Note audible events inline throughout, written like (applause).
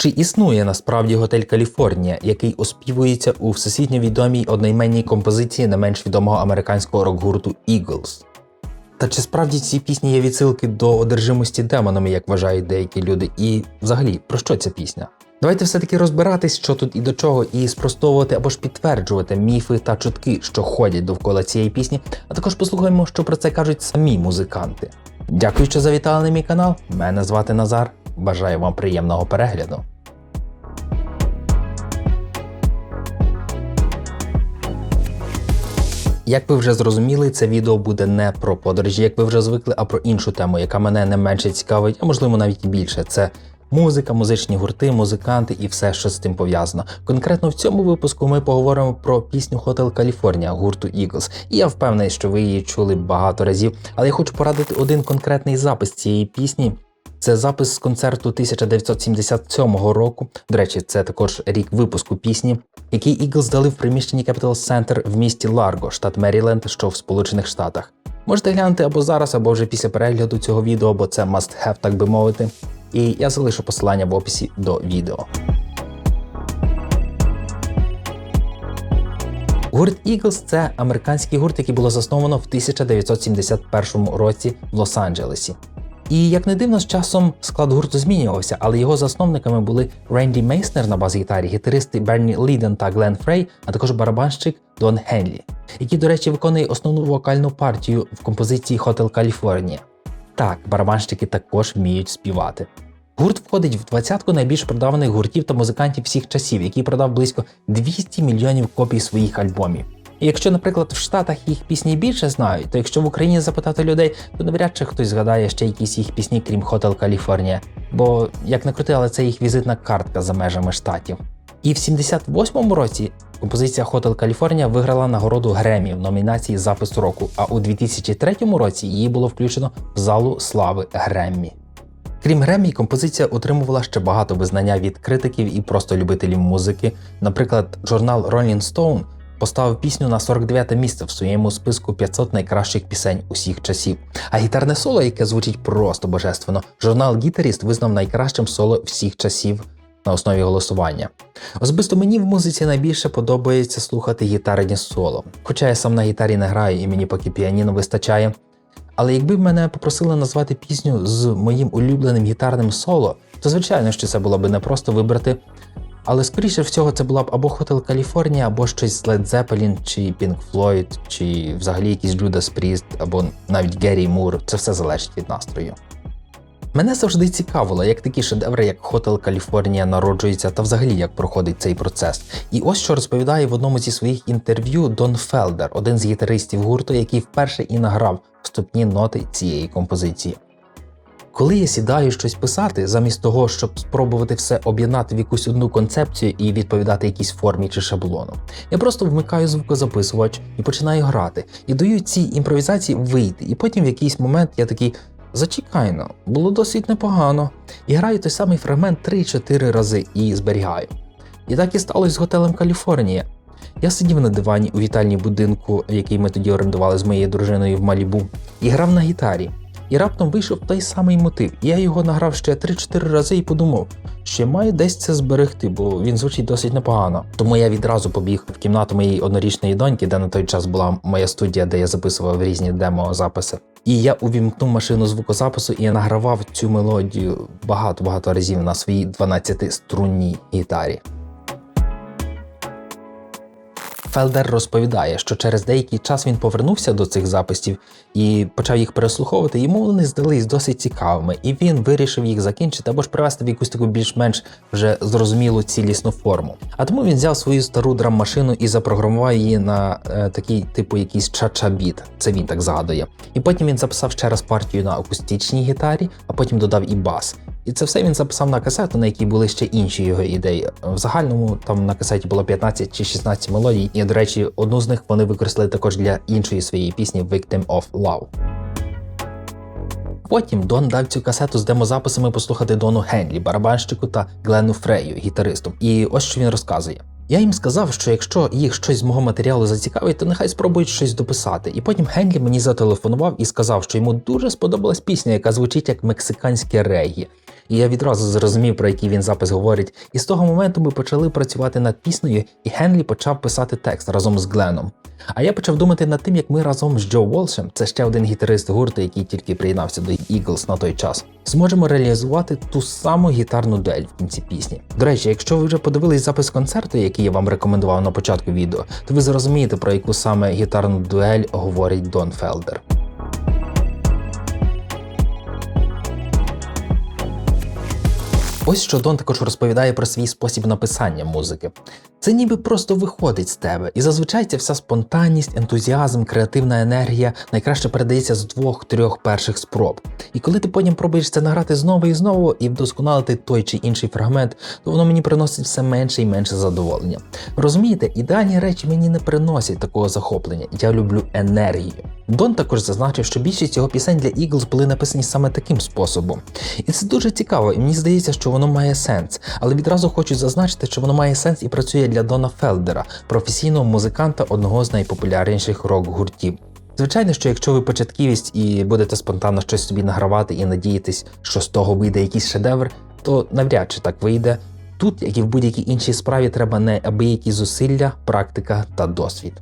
Чи існує насправді готель Каліфорнія, який оспівується у всесвітньо відомій одноіменній композиції не менш відомого американського рок-гурту Eagles? Та чи справді ці пісні є відсилки до одержимості демонами, як вважають деякі люди? І взагалі, про що ця пісня? Давайте все-таки розбиратись, що тут і до чого, і спростовувати або ж підтверджувати міфи та чутки, що ходять довкола цієї пісні, а також послухаємо, що про це кажуть самі музиканти. Дякую, що завітали на мій канал. Мене звати Назар. Бажаю вам приємного перегляду. Як ви вже зрозуміли, це відео буде не про подорожі, як ви вже звикли, а про іншу тему, яка мене не менше цікавить, а можливо навіть і більше. Це музика, музичні гурти, музиканти і все, що з тим пов'язано. Конкретно в цьому випуску ми поговоримо про пісню Hotel California гурту Eagles. І я впевнений, що ви її чули багато разів, але я хочу порадити один конкретний запис цієї пісні. Це запис з концерту 1977 року. До речі, це також рік випуску пісні, який Eagles дали в приміщенні Capital Center в місті Ларго, штат Меріленд, що в Сполучених Штатах. Можете глянути або зараз, або вже після перегляду цього відео, бо це must have, так би мовити. І я залишу посилання в описі до відео. Гурт Eagles – це американський гурт, який було засновано в 1971 році в Лос-Анджелесі. І як не дивно, з часом склад гурту змінювався, але його засновниками були Ренді Мейснер на бас-гітарі, гітаристи Берні Ліден та Глен Фрей, а також барабанщик Дон Генлі, який, до речі, виконує основну вокальну партію в композиції Hotel California. Так, барабанщики також вміють співати. Гурт входить в двадцятку найбільш продаваних гуртів та музикантів всіх часів, який продав близько 200 мільйонів копій своїх альбомів. Якщо, наприклад, в Штатах їх пісні більше знають, то якщо в Україні запитати людей, то навряд чи хтось згадає ще якісь їх пісні, крім Hotel California. Бо як не крути, але це їх візитна картка за межами штатів. І в 78-му році композиція Hotel California виграла нагороду Гремі в номінації Запис року, а у 2003 році її було включено в залу слави Греммі. Крім Греммі, композиція отримувала ще багато визнання від критиків і просто любителів музики. Наприклад, журнал Rolling Stone поставив пісню на 49 те місце в своєму списку 500 найкращих пісень усіх часів. А гітарне соло, яке звучить просто божественно, журнал Гітаріст визнав найкращим соло всіх часів на основі голосування. Особисто мені в музиці найбільше подобається слухати гітарні соло. Хоча я сам на гітарі не граю і мені поки піаніно вистачає. Але якби мене попросили назвати пісню з моїм улюбленим гітарним соло, то звичайно, що це було б не просто вибрати. Але скоріше всього це була б або Hotel California, або щось Led Zeppelin, чи Pink Floyd, чи взагалі якийсь Judas Priest, або навіть Геррі Мур. Це все залежить від настрою. Мене завжди цікавило, як такі шедеври, як Hotel California народжуються та взагалі як проходить цей процес. І ось що розповідає в одному зі своїх інтерв'ю Дон Фелдер, один з гітаристів гурту, який вперше і награв вступні ноти цієї композиції. Коли я сідаю щось писати, замість того, щоб спробувати все об'єднати в якусь одну концепцію і відповідати якійсь формі чи шаблону, я просто вмикаю звукозаписувач і починаю грати, і даю цій імпровізації вийти. І потім в якийсь момент я такий. Зачекайно, було досить непогано. І граю той самий фрагмент 3-4 рази і зберігаю. І так і сталося з готелем Каліфорнія. Я сидів на дивані у вітальні будинку, який ми тоді орендували з моєю дружиною в Малібу, і грав на гітарі. І раптом вийшов той самий мотив. Я його награв ще 3-4 рази і подумав, що я маю десь це зберегти, бо він звучить досить непогано. Тому я відразу побіг в кімнату моєї однорічної доньки, де на той час була моя студія, де я записував різні демо-записи. І я увімкнув машину звукозапису і награвав цю мелодію багато-багато разів на своїй 12-струнній гітарі. Фелдер розповідає, що через деякий час він повернувся до цих записів і почав їх переслуховувати. Йому вони здались досить цікавими, і він вирішив їх закінчити або ж привести в якусь таку більш-менш вже зрозумілу цілісну форму. А тому він взяв свою стару драм-машину і запрограмував її на е, такий типу якийсь ча-ча-біт. Це він так згадує. І потім він записав ще раз партію на акустичній гітарі, а потім додав і бас. І це все він записав на касету, на якій були ще інші його ідеї. В загальному там на касеті було 15 чи 16 мелодій, і, до речі, одну з них вони використали також для іншої своєї пісні Victim of Love. Потім Дон дав цю касету з демозаписами послухати Дону Генлі, барабанщику та Глену Фрею, гітаристу. І ось що він розказує. Я їм сказав, що якщо їх щось з мого матеріалу зацікавить, то нехай спробують щось дописати. І потім Генлі мені зателефонував і сказав, що йому дуже сподобалась пісня, яка звучить як мексиканське регі. І я відразу зрозумів, про який він запис говорить. І з того моменту ми почали працювати над піснею, і Генлі почав писати текст разом з Гленом. А я почав думати над тим, як ми разом з Джо Волшем, це ще один гітарист гурту, який тільки приєднався до Eagles на той час, зможемо реалізувати ту саму гітарну дуель в кінці пісні. До речі, якщо ви вже подивились запис концерту, який я вам рекомендував на початку відео, то ви зрозумієте, про яку саме гітарну дуель говорить Дон Фелдер. Ось що Дон також розповідає про свій спосіб написання музики. Це ніби просто виходить з тебе, і зазвичай ця вся спонтанність, ентузіазм, креативна енергія найкраще передається з двох-трьох перших спроб. І коли ти потім пробуєш це награти знову і знову і вдосконалити той чи інший фрагмент, то воно мені приносить все менше і менше задоволення. Розумієте, ідеальні речі мені не приносять такого захоплення. Я люблю енергію. Дон також зазначив, що більшість його пісень для Eagles були написані саме таким способом. І це дуже цікаво, і мені здається, що воно має сенс. Але відразу хочу зазначити, що воно має сенс і працює для Дона Фелдера, професійного музиканта одного з найпопулярніших рок-гуртів. Звичайно, що якщо ви початківість і будете спонтанно щось собі награвати і надіятись, що з того вийде якийсь шедевр, то навряд чи так вийде. Тут, як і в будь-якій іншій справі, треба неабиякі зусилля, практика та досвід.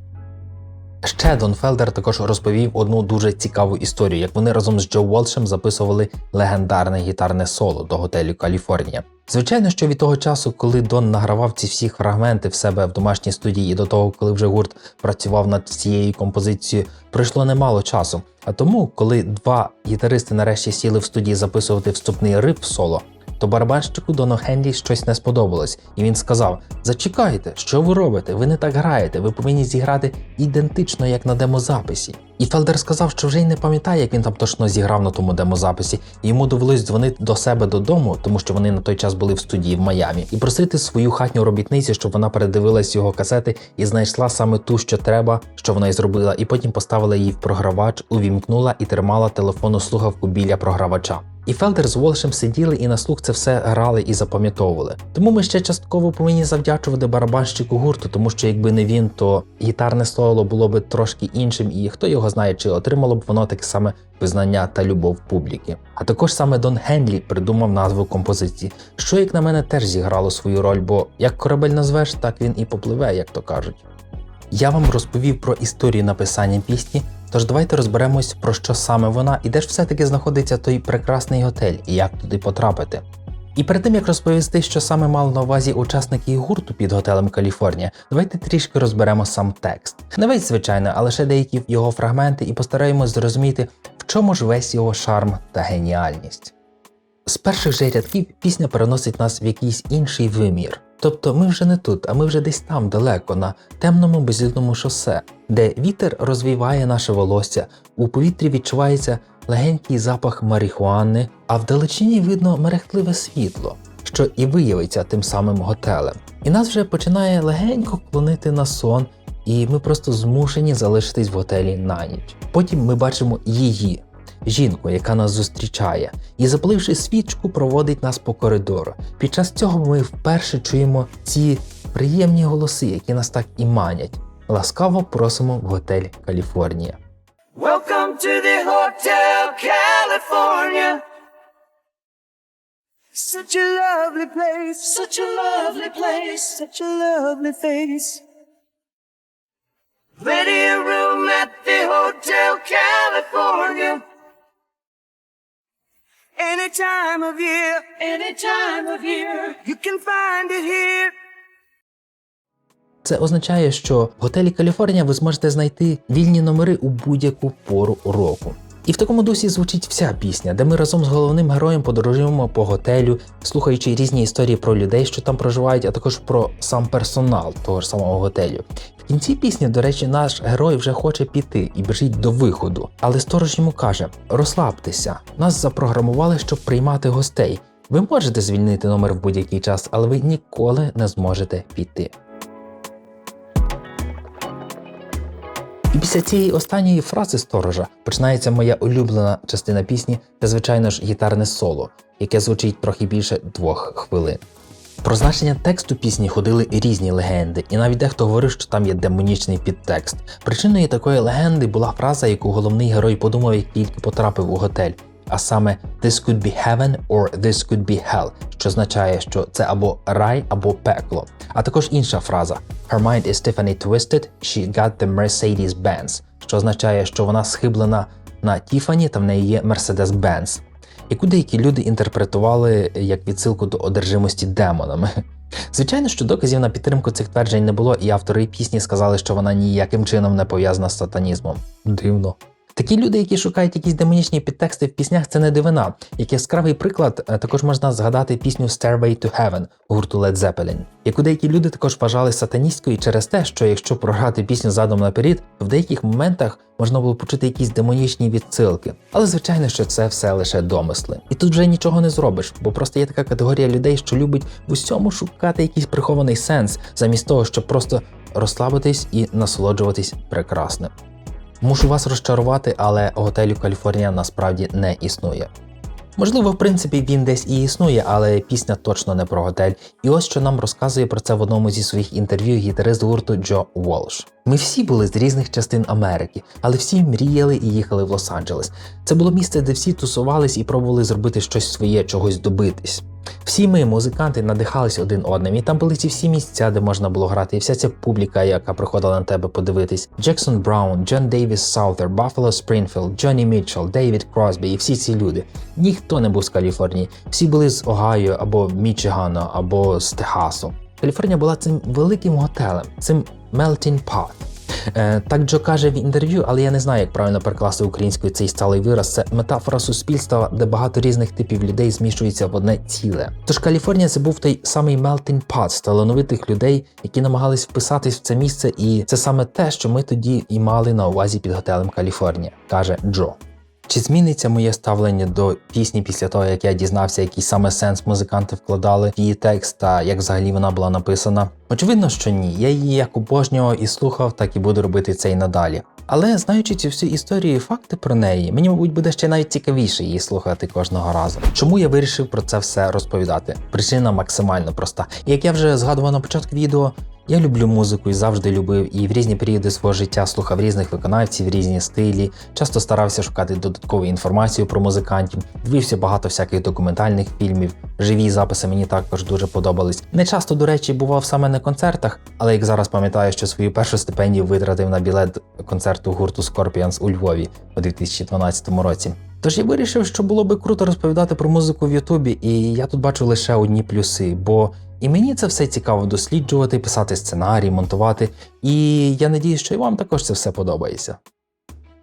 Ще Дон Фелдер також розповів одну дуже цікаву історію, як вони разом з Джо Волшем записували легендарне гітарне соло до готелю Каліфорнія. Звичайно, що від того часу, коли Дон награвав ці всі фрагменти в себе в домашній студії, і до того, коли вже гурт працював над цією композицією, пройшло немало часу. А тому, коли два гітаристи нарешті сіли в студії записувати вступний риф соло, то барабанщику Дону Хенлі щось не сподобалось, і він сказав: Зачекайте, що ви робите? Ви не так граєте, ви повинні зіграти ідентично, як на демозаписі. І Фелдер сказав, що вже й не пам'ятає, як він там точно зіграв на тому демозаписі, і йому довелось дзвонити до себе додому, тому що вони на той час були в студії в Майамі, і просити свою хатню робітницю, щоб вона передивилась його касети і знайшла саме ту, що треба, що вона й зробила, і потім поставила її в програвач, увімкнула і тримала телефонну слухавку біля програвача. І Фелдер з Волшем сиділи і на слух це все грали і запам'ятовували. Тому ми ще частково повинні завдячувати барабанщику гурту, тому що якби не він, то гітарне соло було б трошки іншим, і хто його знає, чи отримало б воно таке саме визнання та любов публіки. А також саме Дон Генлі придумав назву композиції, що, як на мене, теж зіграло свою роль, бо як корабель назвеш, так він і попливе, як то кажуть. Я вам розповів про історію написання пісні, тож давайте розберемось, про що саме вона і де ж все-таки знаходиться той прекрасний готель і як туди потрапити. І перед тим як розповісти, що саме мали на увазі учасники гурту під готелем Каліфорнія, давайте трішки розберемо сам текст. Не весь, звичайно, а лише деякі його фрагменти, і постараємось зрозуміти, в чому ж весь його шарм та геніальність. З перших же рядків пісня переносить нас в якийсь інший вимір. Тобто ми вже не тут, а ми вже десь там далеко, на темному безлюдному шосе, де вітер розвіває наше волосся, у повітрі відчувається легенький запах марихуани, а вдалечині видно мерехтливе світло, що і виявиться тим самим готелем. І нас вже починає легенько клонити на сон, і ми просто змушені залишитись в готелі на ніч. Потім ми бачимо її, жінку, яка нас зустрічає, і запаливши свічку, проводить нас по коридору. Під час цього ми вперше чуємо ці приємні голоси, які нас так і манять. Ласкаво просимо в готель Каліфорнія. Welcome to the Hotel California. Such a lovely place, such a lovely place, such a lovely face. Plenty of room at the Hotel California. Any time of year, any time of year, you can find it here. Це означає, що в готелі Каліфорнія ви зможете знайти вільні номери у будь-яку пору року. І в такому дусі звучить вся пісня, де ми разом з головним героєм подорожуємо по готелю, слухаючи різні історії про людей, що там проживають, а також про сам персонал того ж самого готелю. В кінці пісні, до речі, наш герой вже хоче піти і біжить до виходу, але сторож йому каже: розслабтеся, нас запрограмували, щоб приймати гостей. Ви можете звільнити номер в будь-який час, але ви ніколи не зможете піти. І після цієї останньої фрази сторожа починається моя улюблена частина пісні, та, звичайно ж, гітарне соло, яке звучить трохи більше двох хвилин. Про значення тексту пісні ходили різні легенди, і навіть дехто говорив, що там є демонічний підтекст. Причиною такої легенди була фраза, яку головний герой подумав, як тільки потрапив у готель. А саме This could be heaven or this could be hell, що означає, що це або рай, або пекло. А також інша фраза Her mind is Tiffany twisted, she got the Mercedes-Benz, що означає, що вона схиблена на Тіфані та в неї є Mercedes-Benz яку деякі люди інтерпретували як відсилку до одержимості демонами. (laughs) Звичайно, що доказів на підтримку цих тверджень не було, і автори пісні сказали, що вона ніяким чином не пов'язана з сатанізмом. Дивно. Такі люди, які шукають якісь демонічні підтексти в піснях, це не дивина. Як яскравий приклад, е, також можна згадати пісню Stairway to Heaven гурту Led Zeppelin, яку деякі люди також вважали сатаністською через те, що якщо програти пісню задом наперед, то в деяких моментах можна було почути якісь демонічні відсилки. Але звичайно, що це все лише домисли. І тут вже нічого не зробиш, бо просто є така категорія людей, що любить в усьому шукати якийсь прихований сенс, замість того, щоб просто розслабитись і насолоджуватись прекрасним. Мушу вас розчарувати, але готелю Каліфорнія насправді не існує. Можливо, в принципі, він десь і існує, але пісня точно не про готель. І ось що нам розказує про це в одному зі своїх інтерв'ю гітарист гурту Джо Волш. Ми всі були з різних частин Америки, але всі мріяли і їхали в Лос-Анджелес. Це було місце, де всі тусувались і пробували зробити щось своє, чогось добитись. Всі ми, музиканти, надихались один одним, і там були ці всі місця, де можна було грати, і вся ця публіка, яка приходила на тебе подивитись. Джексон Браун, Джон Дейвіс Саутер, Баффало Спрінфілд, Джонні Мітчелл, Дейвід Кросбі і всі ці люди. Ніхто не був з Каліфорнії, всі були з Огайо або Мічигана, або з Техасу. Каліфорнія була цим великим готелем, цим melting pot. Е, так Джо каже в інтерв'ю, але я не знаю, як правильно перекласти українською цей сталий вираз. Це метафора суспільства, де багато різних типів людей змішуються в одне ціле. Тож Каліфорнія це був той самий melting pot талановитих людей, які намагались вписатись в це місце, і це саме те, що ми тоді і мали на увазі під готелем Каліфорнія, каже Джо. Чи зміниться моє ставлення до пісні після того, як я дізнався, який саме сенс музиканти вкладали в її текст та як взагалі вона була написана? Очевидно, що ні. Я її як обожнював і слухав, так і буду робити це і надалі. Але знаючи цю всю історію і факти про неї, мені, мабуть, буде ще навіть цікавіше її слухати кожного разу. Чому я вирішив про це все розповідати? Причина максимально проста. Як я вже згадував на початку відео, я люблю музику і завжди любив, і в різні періоди свого життя слухав різних виконавців, різні стилі, часто старався шукати додаткову інформацію про музикантів, дивився багато всяких документальних фільмів, живі записи мені також дуже подобались. Не часто, до речі, бував саме на концертах, але як зараз пам'ятаю, що свою першу стипендію витратив на білет концерту гурту Scorpions у Львові у 2012 році. Тож я вирішив, що було би круто розповідати про музику в Ютубі, і я тут бачу лише одні плюси, бо і мені це все цікаво досліджувати, писати сценарій, монтувати, і я надію, що і вам також це все подобається.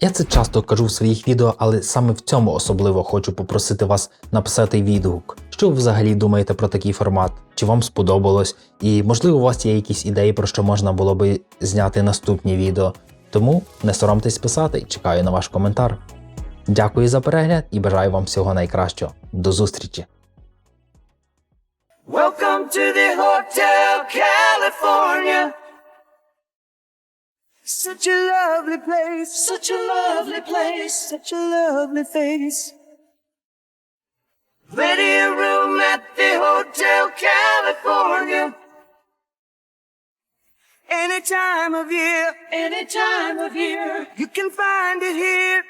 Я це часто кажу в своїх відео, але саме в цьому особливо хочу попросити вас написати відгук. Що ви взагалі думаєте про такий формат? Чи вам сподобалось? І можливо у вас є якісь ідеї, про що можна було би зняти наступні відео. Тому не соромтесь писати чекаю на ваш коментар. Дякую за перегляд і бажаю вам всього найкращого. До зустрічі! Welcome to the Hotel California. Such a lovely place, such a lovely place, such a lovely face. Ready a room at the Hotel California. Any time of year, any time of year, you can find it here.